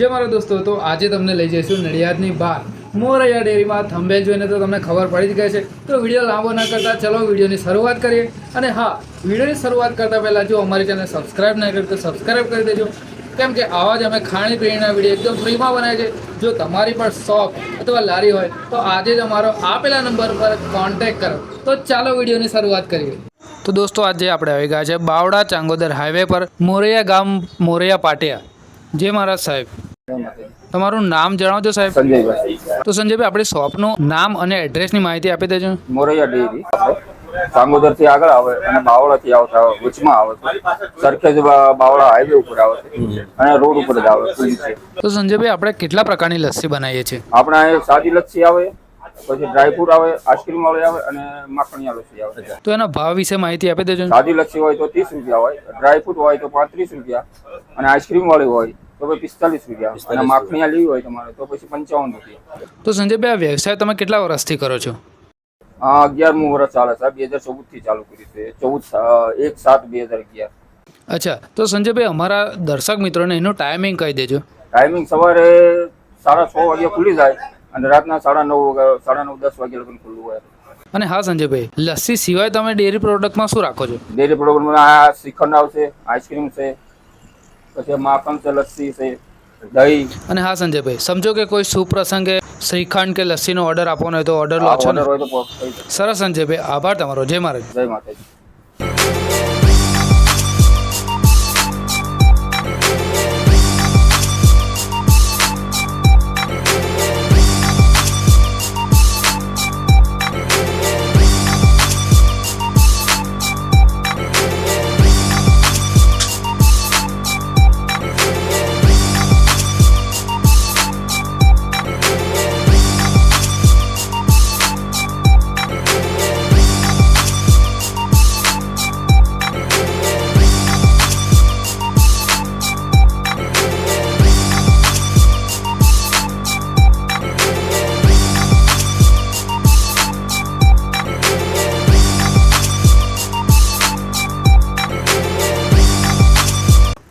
જે મારા દોસ્તો તો આજે તમને લઈ જઈશું નડિયાદની બહાર. મોરૈયા ડેરીમાં થંભેલ જોઈને તો તમને ખબર પડી જ ગઈ છે તો વીડિયો લાંબો ના કરતા ચલો વિડીયોની શરૂઆત કરીએ. અને હા, વિડીયોની શરૂઆત કરતા પહેલાં જો અમારી ચેનલ સબસ્ક્રાઈબ ના કરી તો સબસ્ક્રાઈબ કરી દેજો. કેમ કે આવા જ અમે ખાણીપીણીના વીડિયો એકદમ ફ્રીમાં બનાવીએ છીએ. જો તમારી પણ શોપ અથવા લારી હોય, તો આજે જ અમારો આપેલા નંબર પર કોન્ટેક્ટ કરો. તો ચાલો વિડીયોની શરૂઆત કરીએ. તો દોસ્તો, આજે આપણે આવી ગયા છે બાવડા ચાંગોદર હાઈવે પર મોરૈયા ગામ મોરૈયા પાટિયા. જે મારા સાહેબ તમારું નામ જણાવજો સાહેબ. સંજયભાઈ. તો સંજયભાઈ આપણે શોપનું નામ અને એડ્રેસની માહિતી આપી દેજો. મોરૈયા ડેરી. સાંગોદરથી આગળ આવે અને બાવળા થી આવતા વચમાં આવે સરખેજ બાવળા હાઈવે ઉપર આવે અને રોડ ઉપર જ આવે તો સંજયભાઈ આપણે કેટલા પ્રકારની લસ્સી બનાવીએ છીએ? આપણે સાદી લસ્સી આવે પછી ડ્રાયફ્રૂટ આવે આઈસ્ક્રીમ વાળી આવે અને માખણિયા લસ્સી આવે. તો એના ભાવ વિશે માહિતી આપી દેજો. સાદી લસ્સી હોય તો ત્રીસ રૂપિયા હોય ડ્રાયફ્રૂટ હોય તો પાંત્રીસ રૂપિયા અને આઈસ્ક્રીમ વાળી હોય તો પછી પિસ્તાલીસ રૂપિયા. અને માખણિયા લેવી હોય તમારે તો પછી પંચાવન રૂપિયા. તો સંજયભાઈ આ વ્યવસાય તમે કેટલા વર્ષથી કરો છો? હા અગિયારમું વર્ષ ચાલે છે. બે હજાર ચૌદથી ચાલુ કર્યું છે. ચૌદ એક સાત બે હજાર અગિયાર. અચ્છા. તો સંજયભાઈ અમારા દર્શક મિત્રોને એનું ટાઈમિંગ કહી દેજો. ટાઈમિંગ સવારે સાડા છ વાગે ખુલી જાય અને રાતના સાડા નવ વાગે સાડા નવ દસ વાગે લગન ખુલ્લું હોય. અને હા સંજયભાઈ લસ્સી સિવાય તમે ડેરી પ્રોડક્ટમાં શું રાખો છો? ડેરી પ્રોડક્ટમાં આ શ્રીખંડ આવશે આઈસ્ક્રીમ છે પછી માખણ છે લસ્સી છે દહીં. અને હા સંજયભાઈ સમજો કે કોઈ સુપ્રસંગે શ્રીખંડ કે લસ્સીનો ઓર્ડર આપવાનો હોય તો ઓર્ડર લો છો ને. સરસ સંજયભાઈ આભાર તમારો. જય મહારાજ જય માતાજી.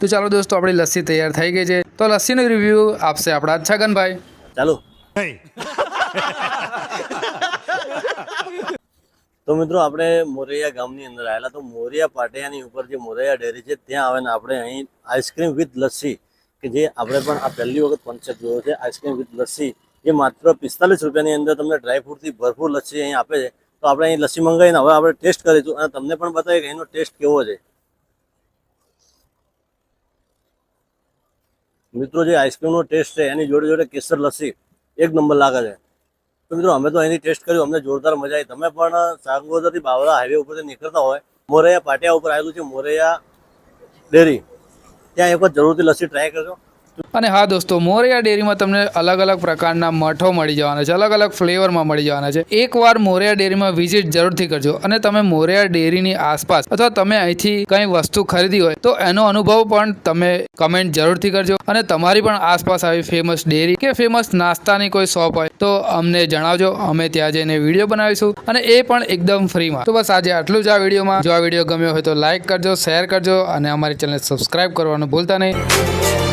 તો ચાલો દોસ્તો આપણી લસ્સી તૈયાર થઈ ગઈ છે. તો લસ્સીનો રિવ્યૂ આપશે આપણા છગનભાઈ. ચાલો. તો મિત્રો આપણે મોરૈયા ગામની અંદર આવેલા. તો મોરિયા પાટિયાની ઉપર જે મોરૈયા ડેરી છે ત્યાં આવીને આપણે અહીં આઈસ્ક્રીમ વિથ લસ્સી કે જે આપણે પણ આ પહેલી વખત કોન્સેપ્ટ જોયો છે આઈસ્ક્રીમ વિથ લસ્સી જે માત્ર પિસ્તાલીસ રૂપિયાની અંદર તમને ડ્રાયફ્રૂટથી ભરપૂર લસ્સી અહીં આપે છે. તો આપણે અહીં લસ્સી મંગાવીને હવે આપણે ટેસ્ટ કરીશું અને તમને પણ બતાવીએ કે એનો ટેસ્ટ કેવો છે. મિત્રો, જે આઈસ્ક્રીમનો ટેસ્ટ છે, એની જોડે જોડે કેસર લસ્સી એક નંબર લાગે છે. તો મિત્રો, અમે તો એની ટેસ્ટ કર્યું, અમને જોરદાર મજા આવી. તમે પણ સાંગોદરથી બાવળા હાઈવે ઉપરથી નીકળતા હોય, મોરૈયા પાટિયા ઉપર આવેલું છે, મોરૈયા ડેરી. ત્યાં એક વખત જરૂરથી લસ્સી ટ્રાય કરજો. અને હા દોસ્તો, મોરૈયા ડેરીમાં તમને અલગ અલગ પ્રકારના મઠો મળી જવાના છે, અલગ અલગ ફ્લેવરમાં મળી જવાના છે. એકવાર મોરૈયા ડેરીમાં વિઝિટ જરૂરથી કરજો અને તમે મોરૈયા ડેરીની આસપાસ અથવા તમે અહીંથી કંઈ વસ્તુ ખરીદી હોય તો એનો અનુભવ પણ તમે કમેન્ટ જરૂરથી કરજો અને તમારી પણ આસપાસ આવી ફેમસ ડેરી કે ફેમસ નાસ્તાની કોઈ શોપ હોય તો અમને જણાવજો, અમે ત્યાં જઈને વીડિયો બનાવીશું અને એ પણ એકદમ ફ્રીમાં. તો બસ આજે આટલું જ આ વિડીયોમાં. જો આ વીડિયો ગમ્યો હોય તો લાઇક કરજો, શેર કરજો અને અમારી ચેનલ સબસ્ક્રાઈબ કરવાનું ભૂલતા નહીં.